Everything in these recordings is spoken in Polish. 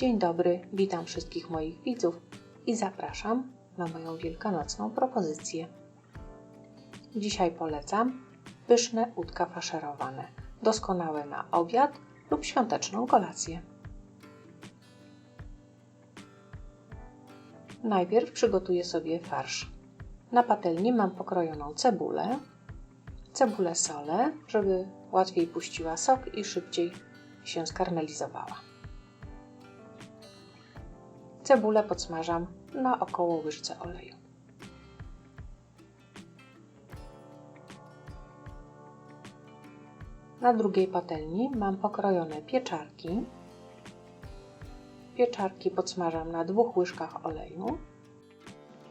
Dzień dobry, witam wszystkich moich widzów i zapraszam na moją wielkanocną propozycję. Dzisiaj polecam pyszne udka faszerowane, doskonałe na obiad lub świąteczną kolację. Najpierw przygotuję sobie farsz. Na patelni mam pokrojoną cebulę, cebulę solę, żeby łatwiej puściła sok i szybciej się skarmelizowała. Cebulę podsmażam na około łyżce oleju. Na drugiej patelni mam pokrojone pieczarki. Pieczarki podsmażam na dwóch łyżkach oleju.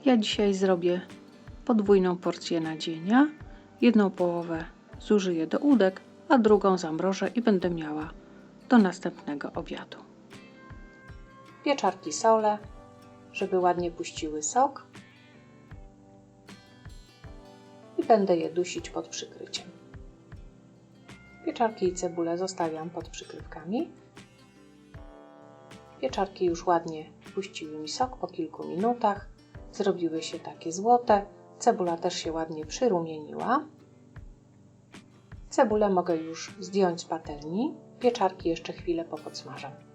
Ja dzisiaj zrobię podwójną porcję nadzienia. Jedną połowę zużyję do udek, a drugą zamrożę i będę miała do następnego obiadu. Pieczarki solę, żeby ładnie puściły sok. I będę je dusić pod przykryciem. Pieczarki i cebulę zostawiam pod przykrywkami. Pieczarki już ładnie puściły mi sok po kilku minutach. Zrobiły się takie złote. Cebula też się ładnie przyrumieniła. Cebulę mogę już zdjąć z patelni. Pieczarki jeszcze chwilę popodsmażam.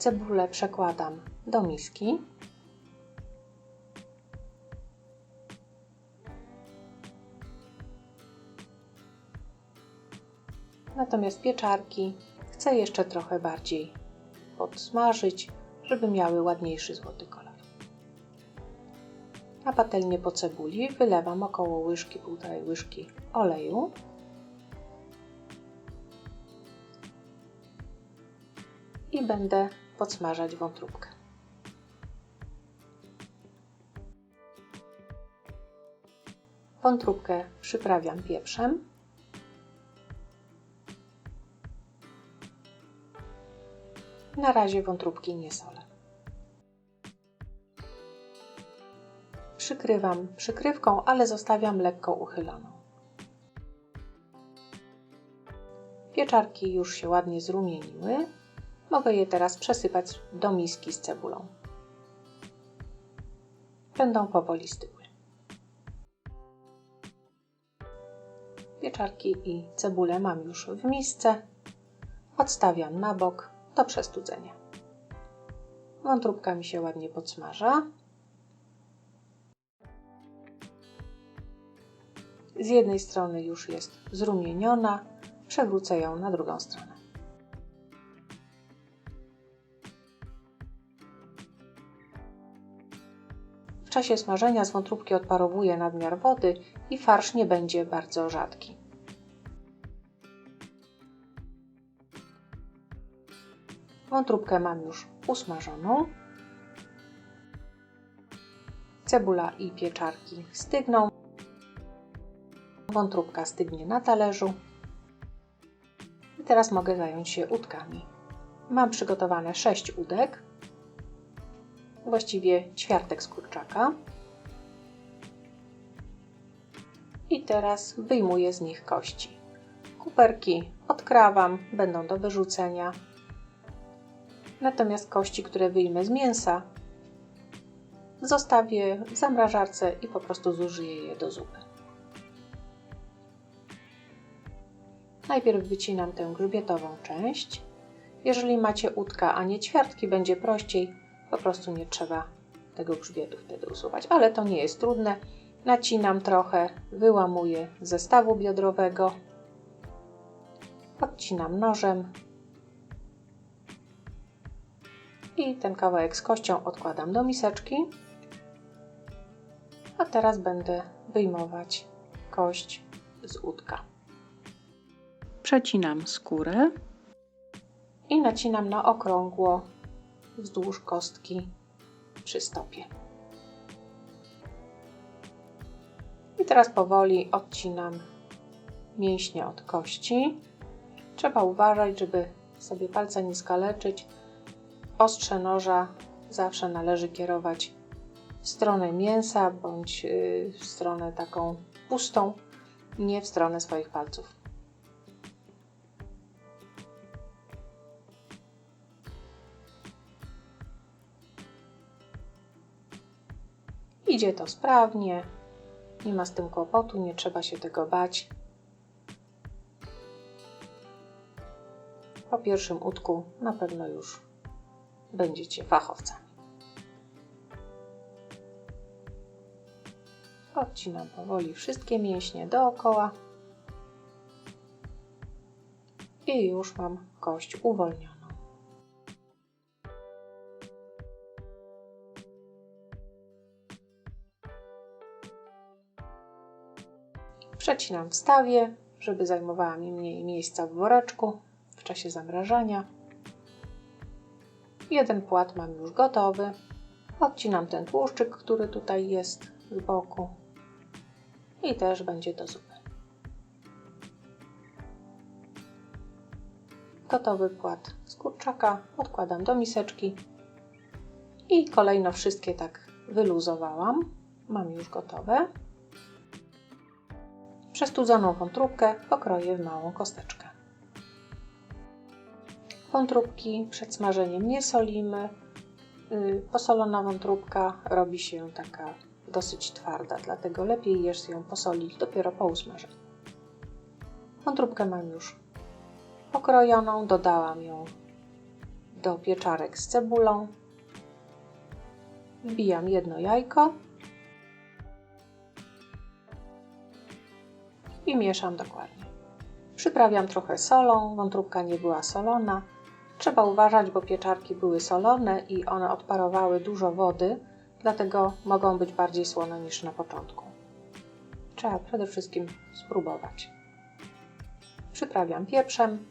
Cebulę przekładam do miski. Natomiast pieczarki chcę jeszcze trochę bardziej podsmażyć, żeby miały ładniejszy złoty kolor. Na patelnię po cebuli wylewam około łyżki, półtorej łyżki oleju. I będę podsmażać wątróbkę. Wątróbkę przyprawiam pieprzem. Na razie wątróbki nie solę. Przykrywam przykrywką, ale zostawiam lekko uchyloną. Pieczarki już się ładnie zrumieniły. Mogę je teraz przesypać do miski z cebulą. Będą powoli stygły. Pieczarki i cebulę mam już w misce. Odstawiam na bok do przestudzenia. Wątróbka mi się ładnie podsmaża. Z jednej strony już jest zrumieniona, przewrócę ją na drugą stronę. Czasie smażenia z wątróbki odparowuje nadmiar wody i farsz nie będzie bardzo rzadki. Wątróbkę mam już usmażoną. Cebula i pieczarki stygną. Wątróbka stygnie na talerzu. I teraz mogę zająć się udkami. Mam przygotowane 6 udek, właściwie ćwiartek z kurczaka. I teraz wyjmuję z nich kości. Kuperki odkrawam, będą do wyrzucenia. Natomiast kości, które wyjmę z mięsa, zostawię w zamrażarce i po prostu zużyję je do zupy. Najpierw wycinam tę grzbietową część. Jeżeli macie udka, a nie ćwiartki, będzie prościej. Po prostu nie trzeba tego grzbietu wtedy usuwać, ale to nie jest trudne. Nacinam trochę, wyłamuję ze stawu biodrowego, odcinam nożem i ten kawałek z kością odkładam do miseczki. A teraz będę wyjmować kość z udka. Przecinam skórę i nacinam na okrągło wzdłuż kostki przy stopie. I teraz powoli odcinam mięśnie od kości. Trzeba uważać, żeby sobie palca nie skaleczyć. Ostrze noża zawsze należy kierować w stronę mięsa bądź y, w stronę taką pustą, nie w stronę swoich palców. Idzie to sprawnie, nie ma z tym kłopotu, nie trzeba się tego bać. Po pierwszym utku na pewno już będziecie fachowcami. Odcinam powoli wszystkie mięśnie dookoła i już mam kość uwolnioną. Przecinam w żeby zajmowała mi mniej miejsca w woreczku w czasie zamrażania. Jeden płat mam już gotowy. Odcinam ten tłuszczyk, który tutaj jest z boku i też będzie do zupy. Gotowy płat z kurczaka odkładam do miseczki i kolejno wszystkie tak wyluzowałam. Mam już gotowe. Przestudzoną wątróbkę pokroję w małą kosteczkę. Wątróbki przed smażeniem nie solimy. Y, posolona wątróbka robi się taka dosyć twarda, dlatego lepiej jest ją posolić dopiero po usmażeniu. Wątróbkę mam już pokrojoną, dodałam ją do pieczarek z cebulą. Wbijam jedno jajko i mieszam dokładnie. Przyprawiam trochę solą, wątróbka nie była solona. Trzeba uważać, bo pieczarki były solone i one odparowały dużo wody, dlatego mogą być bardziej słone niż na początku. Trzeba przede wszystkim spróbować. Przyprawiam pieprzem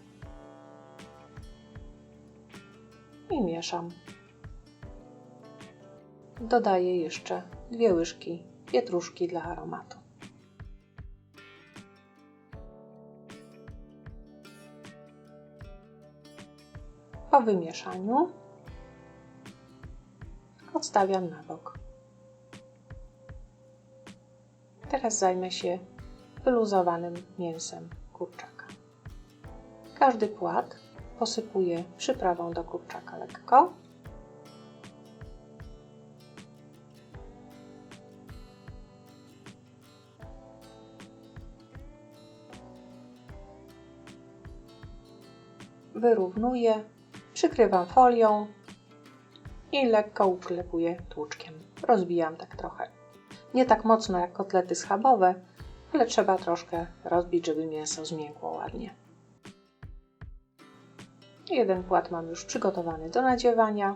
i mieszam. Dodaję jeszcze dwie łyżki pietruszki dla aromatu. Po wymieszaniu odstawiam na bok. Teraz zajmę się wyluzowanym mięsem kurczaka. Każdy płat posypuję przyprawą do kurczaka lekko. Wyrównuję, przykrywam folią i lekko uklepuję tłuczkiem. Rozbijam tak trochę. Nie tak mocno jak kotlety schabowe, ale trzeba troszkę rozbić, żeby mięso zmiękło ładnie. Jeden płat mam już przygotowany do nadziewania.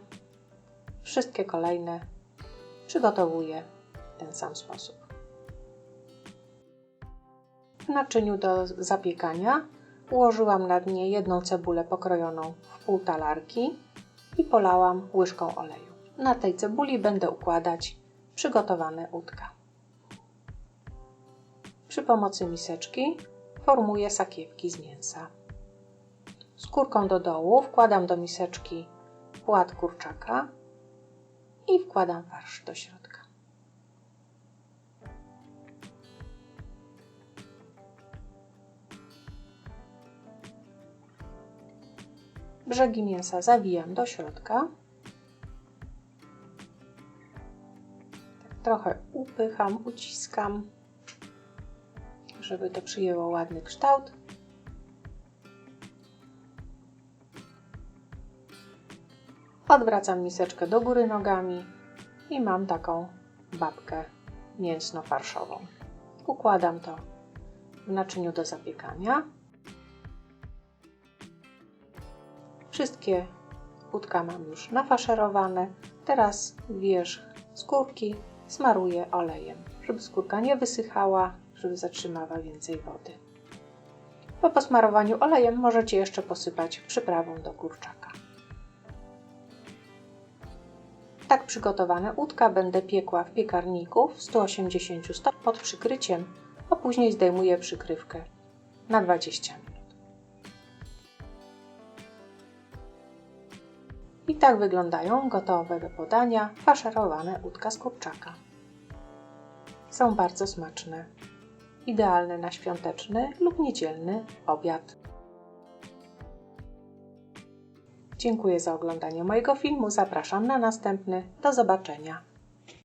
Wszystkie kolejne przygotowuję w ten sam sposób. W naczyniu do zapiekania ułożyłam na dnie jedną cebulę pokrojoną w pół talarki i polałam łyżką oleju. Na tej cebuli będę układać przygotowane udka. Przy pomocy miseczki formuję sakiewki z mięsa. Skórką do dołu wkładam do miseczki płat kurczaka i wkładam farsz do środka. Brzegi mięsa zawijam do środka. Tak trochę upycham, uciskam, żeby to przyjęło ładny kształt. Odwracam miseczkę do góry nogami i mam taką babkę mięsno-farszową. Układam to w naczyniu do zapiekania. Wszystkie udka mam już nafaszerowane. Teraz wierzch skórki smaruję olejem, żeby skórka nie wysychała, żeby zatrzymała więcej wody. Po posmarowaniu olejem możecie jeszcze posypać przyprawą do kurczaka. Tak przygotowane udka będę piekła w piekarniku w 180 stopni pod przykryciem, a później zdejmuję przykrywkę na 20 minut. I tak wyglądają gotowe do podania faszerowane udka z kurczaka. Są bardzo smaczne. Idealne na świąteczny lub niedzielny obiad. Dziękuję za oglądanie mojego filmu. Zapraszam na następny. Do zobaczenia.